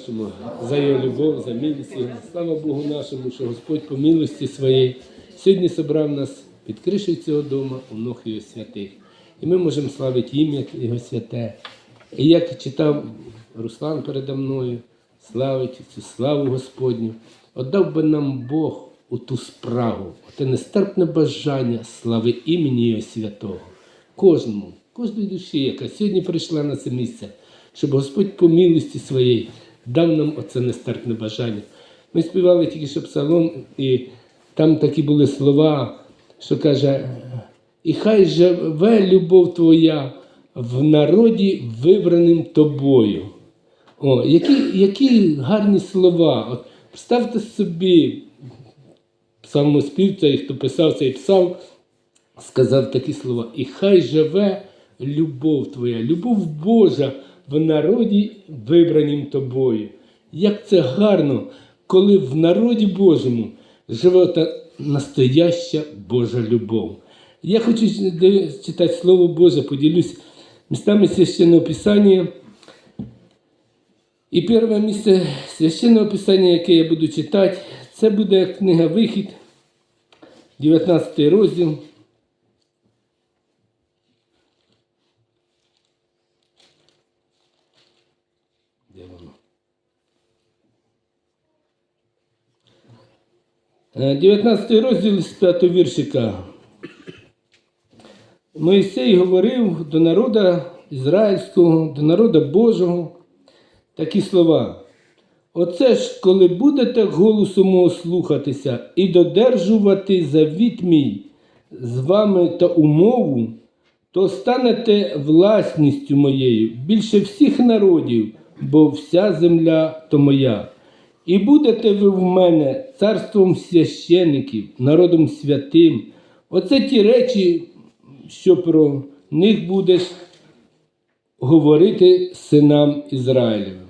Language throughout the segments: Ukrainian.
Нашому за його любов, за милість. Слава Богу нашому, що Господь по милості своєї сьогодні собрав нас під кришею цього дому у ног його святих. І ми можемо славити ім'я Його святе. І як читав Руслан передо мною, славить цю славу Господню, отдав би нам Бог у ту спрагу, те нестерпне бажання слави імені Його святого. Кожному, кожній душі, яка сьогодні прийшла на це місце, щоб Господь по милості своєї дав нам оце нестерпне бажання. Ми співали тільки що псалом, і там такі були слова, що каже, і хай живе любов твоя в народі, вибраним тобою. О, які, які гарні слова. От, представте собі, псалмоспівця, і хто писав цей псалм, сказав такі слова: І хай живе любов твоя, любов Божа в народі, вибранім тобою. Як це гарно, коли в народі Божому живе та настояща Божа любов. Я хочу читати Слово Боже, поділюсь містами священного Писання. І перше місце священного Писання, яке я буду читати, це буде книга Вихід, 19 розділ. Де воно? Е, 19 розділ з 5 віршика. Моїсей говорив до народу ізраїльського, до народу Божого такі слова. Оце ж, коли будете голосу мого слухатися і додержувати завіт мій з вами та умову, то станете власністю моєю більше всіх народів, бо вся земля то моя. І будете ви в мене царством священиків, народом святим. Оце ті речі, що про них будеш говорити синам Ізраїлевим.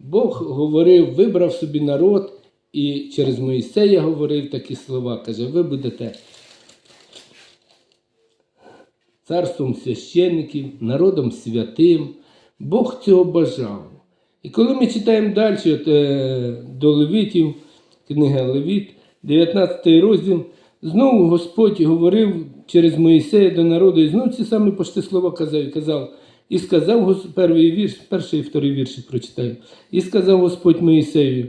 Бог говорив, вибрав собі народ, і через Моїсея говорив такі слова. Каже, ви будете царством священників, народом святим. Бог цього бажав. І коли ми читаємо далі от, е, до Левитів, книга Левіт, 19 розділ, знову Господь говорив через Моїсея до народу, і знову ці самі пошти слова казав, і казав, і сказав перший вірш, перший і вторий вірш прочитаю. І сказав Господь Моїсею,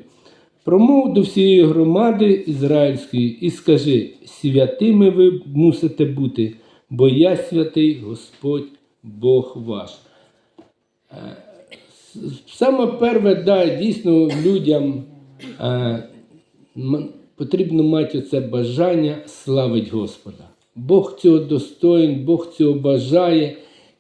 промов до всієї громади ізраїльської і скажи, святими ви мусите бути, бо я святий Господь Бог ваш. Саме перше, да, дійсно людям е, потрібно мати це бажання славити Господа. Бог цього достоїн, Бог цього бажає.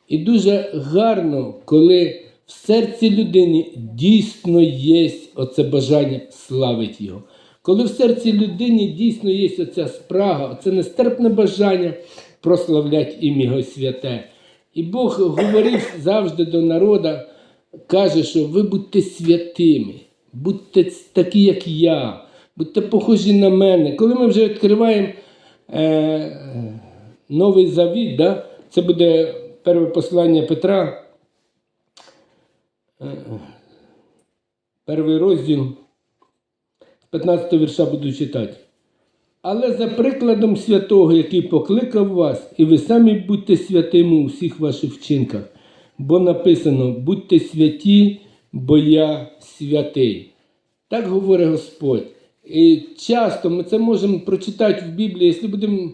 І дуже гарно, коли в серці людини дійсно є оце бажання славити Його. Коли в серці людини дійсно є оця спрага, оце нестерпне бажання прославляти ім'я святе. І Бог говорив завжди до народу, каже, що ви будьте святими, будьте такі, як я, будьте похожі на мене. Коли ми вже відкриваємо е, Новий Завіт, да, це буде перше послання Петра, е, перший розділ, з 15 вірша буду читати. Але за прикладом святого, який покликав вас, і ви самі будьте святими у всіх ваших вчинках. Бо написано: будьте святі, бо я святий. Так говорить Господь. І часто ми це можемо прочитати в Біблії, якщо будемо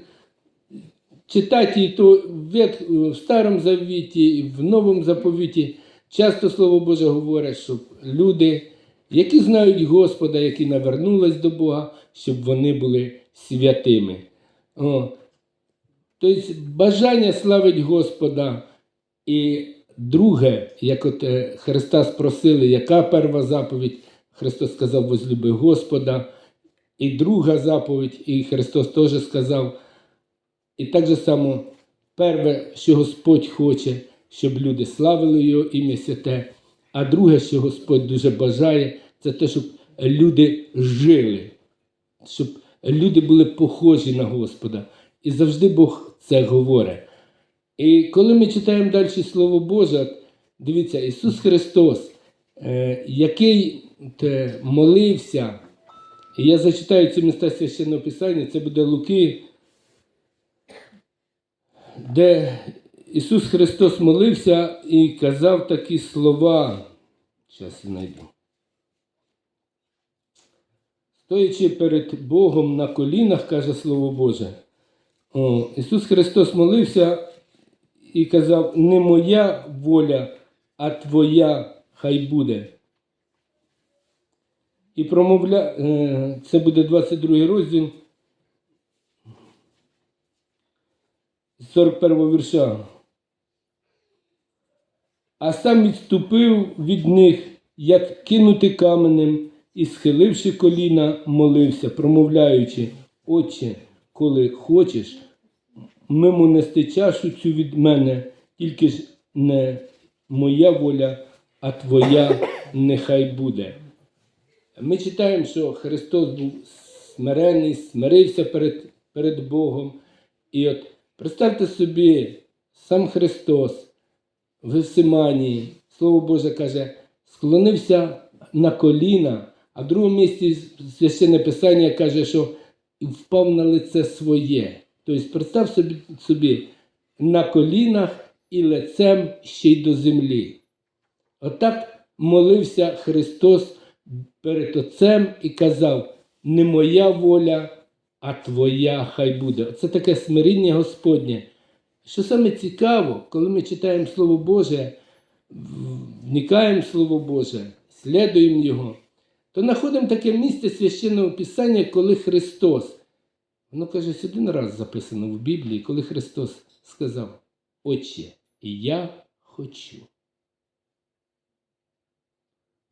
читати то в в Старому Завіті, і в Новому заповіті часто Слово Боже говорить, щоб люди, які знають Господа, які навернулись до Бога, щоб вони були святими. О. Тобто бажання славить Господа. І друге, як от е, Христа спросили, яка перша заповідь? Христос сказав, возлюби Господа. І друга заповідь, і Христос теж сказав, і так же само, перше, що Господь хоче, щоб люди славили Його ім'я святе. А друге, що Господь дуже бажає, це те, щоб люди жили, щоб люди були похожі на Господа. І завжди Бог це говорить. І коли ми читаємо далі Слово Боже, дивіться, Ісус Христос е, який молився, і я зачитаю ці міста священного писання, це буде Луки, де Ісус Христос молився і казав такі слова. Зараз я знайду. Стоячи перед Богом на колінах, каже Слово Боже, Ісус Христос молився і казав: не моя воля, а Твоя хай буде. І промовля, е, це буде 22 розділ з 41 вірша. А сам відступив від них, як кинути каменем, і, схиливши коліна, молився, промовляючи, Отче, коли хочеш, мимо нести чашу цю від мене, тільки ж не моя воля, а твоя нехай буде. Ми читаємо, що Христос був смирений, смирився перед, перед Богом. І от представте собі, сам Христос в Гефсиманії, Слово Боже каже, склонився на коліна, а в другому місці священне Писання каже, що впав на лице своє. Тобто, представ собі, собі на колінах і лицем ще й до землі. Отак молився Христос перед Отцем і казав: не моя воля, а твоя хай буде. Це таке смиріння Господнє. Що саме цікаво, коли ми читаємо Слово Боже, вникаємо в Слово Боже, слідуємо Його, то знаходимо таке місце священного Писання, коли Христос, воно каже, один раз записано в Біблії, коли Христос сказав, Отче, я хочу.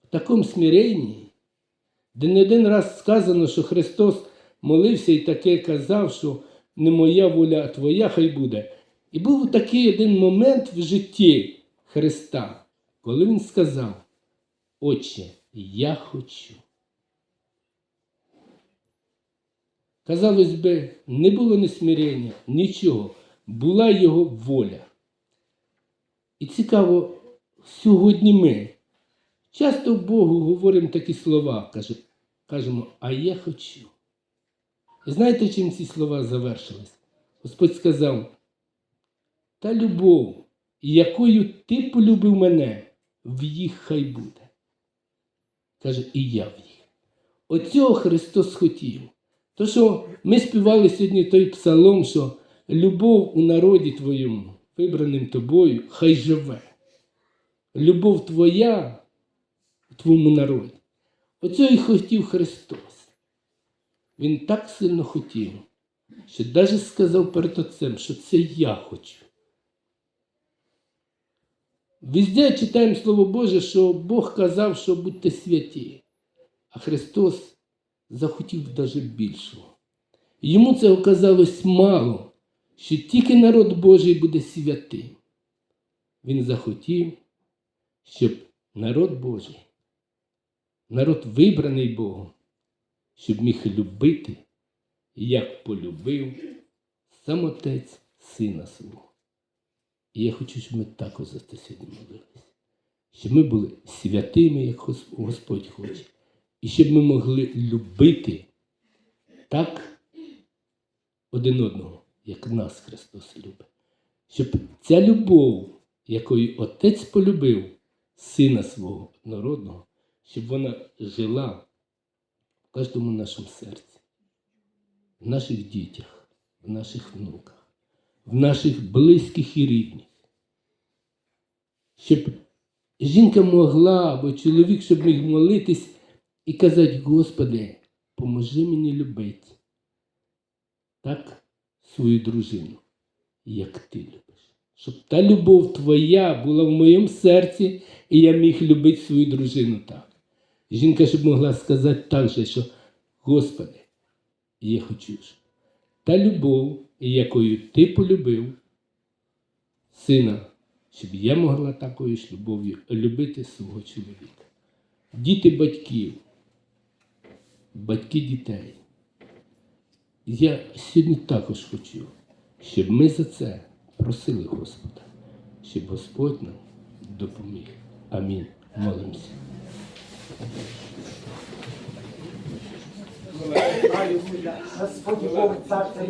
В такому смиренні, де не один раз сказано, що Христос молився і таке казав, що не моя воля, а твоя хай буде. І був такий один момент в житті Христа, коли Він сказав, Отче, я хочу. Казалось би, не було ні смирення, нічого, була його воля. І цікаво, сьогодні ми часто Богу говоримо такі слова, каже, кажемо, а я хочу. І знаєте, чим ці слова завершились? Господь сказав, та любов, якою ти полюбив мене, в їх хай буде. Каже, і я в їх. Оцього Христос хотів. То, що ми співали сьогодні той псалом, що любов у народі твоєму, вибраним тобою, хай живе. Любов твоя у твоєму народі. Оцього і хотів Христос. Він так сильно хотів, що навіть сказав перед Отцем, що це я хочу. Везде читаємо Слово Боже, що Бог казав, що будьте святі, а Христос захотів навіть більшого. Йому це оказалось мало, що тільки народ Божий буде святим. Він захотів, щоб народ Божий, народ вибраний Богом, щоб міг любити, як полюбив сам Отець Сина свого. І я хочу, щоб ми також за це сьогодні молилися. Щоб ми були святими, як Господь хоче. І щоб ми могли любити так один одного, як нас Христос любить. Щоб ця любов, якою Отець полюбив Сина свого однородного, щоб вона жила в кожному нашому серці, в наших дітях, в наших внуках в наших близьких і рідних. Щоб жінка могла або чоловік, щоб міг молитись і казати, Господи, поможи мені любити так свою дружину, як ти любиш. Щоб та любов твоя була в моєму серці, і я міг любити свою дружину так. Жінка щоб могла сказати так же, що Господи, я хочу та любов, якою ти полюбив сина, щоб я могла такою ж любов'ю любити свого чоловіка. Діти батьків, батьки дітей. Я сьогодні також хочу, щоб ми за це просили Господа, щоб Господь нам допоміг. Амінь. Молимося. Господь Бог, царство